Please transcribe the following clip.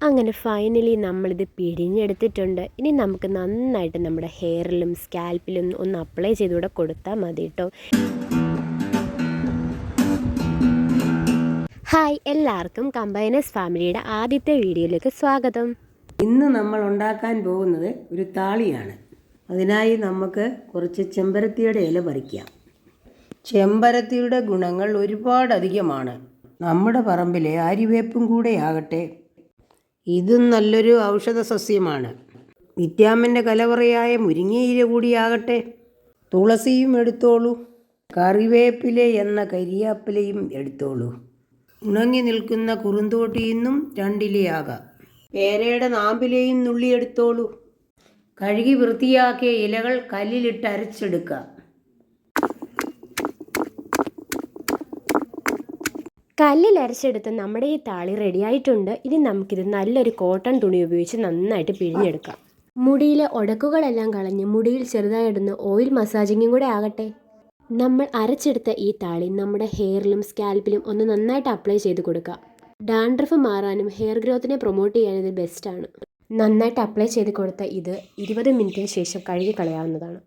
അങ്ങനെ ഫൈനലി നമ്മളിത് പിഴിഞ്ഞെടുത്തിട്ടുണ്ട് ഇനി നമുക്ക് നന്നായിട്ട് നമ്മുടെ ഹെയറിലും സ്കാൽപ്പിലും ഒന്ന് അപ്ലൈ ചെയ്തുകൂടെ കൊടുത്താൽ മതി കേട്ടോ ഹായ് എല്ലാവർക്കും കമ്പൈനസ് ഫാമിലിയുടെ ആദ്യത്തെ വീഡിയോയിലേക്ക് സ്വാഗതം. ഇന്ന് നമ്മൾ ഉണ്ടാക്കാൻ പോകുന്നത് ഒരു താളിയാണ്. അതിനായി നമുക്ക് കുറച്ച് ചെമ്പരത്തിയുടെ ഇല പറിക്കാം. ചെമ്പരത്തിയുടെ ഗുണങ്ങൾ ഒരുപാട് അധികമാണ് നമ്മുടെ പറമ്പിലെ അരിവേപ്പും കൂടെ ആകട്ടെ ഇതും നല്ലൊരു ഔഷധ സസ്യമാണ് വിറ്റാമിന്റെ കലവറയായ മുരിങ്ങയില കൂടിയാകട്ടെ. തുളസിയും എടുത്തോളൂ. കറിവേപ്പില എന്ന കരിയാപ്പിലയും എടുത്തോളൂ. ഉണങ്ങി നിൽക്കുന്ന കുറുന്തോട്ടിയിൽ നിന്നും രണ്ടിലയാകാം. പേരയുടെ നാമ്പിലെയും നുള്ളിയെടുത്തോളൂ. കഴുകി വൃത്തിയാക്കിയ ഇലകൾ കല്ലിലിട്ട് അരച്ചെടുക്കുക കല്ലിൽ അരച്ചെടുത്ത് നമ്മുടെ ഈ താളി റെഡിയായിട്ടുണ്ട് ഇനി നമുക്കിത് നല്ലൊരു കോട്ടൺ തുണി ഉപയോഗിച്ച് നന്നായിട്ട് പിഴിഞ്ഞെടുക്കാം. മുടിയിലെ ഒടക്കുകളെല്ലാം കളഞ്ഞ് മുടിയിൽ ചെറുതായിടുന്ന ഓയിൽ മസാജിങ്ങും കൂടെ ആകട്ടെ. നമ്മൾ അരച്ചെടുത്ത ഈ താളി നമ്മുടെ ഹെയറിലും സ്കാൽപ്പിലും ഒന്ന് നന്നായിട്ട് അപ്ലൈ ചെയ്ത് കൊടുക്കാം ഡാൻഡ്രഫ് മാറാനും ഹെയർ ഗ്രോത്തിനെ പ്രൊമോട്ട് ചെയ്യാനും ഇത് ബെസ്റ്റാണ് നന്നായിട്ട് അപ്ലൈ ചെയ്ത് കൊടുത്ത ഇത് ഇരുപത് മിനിറ്റിന് ശേഷം കഴുകി കളയാവുന്നതാണ്.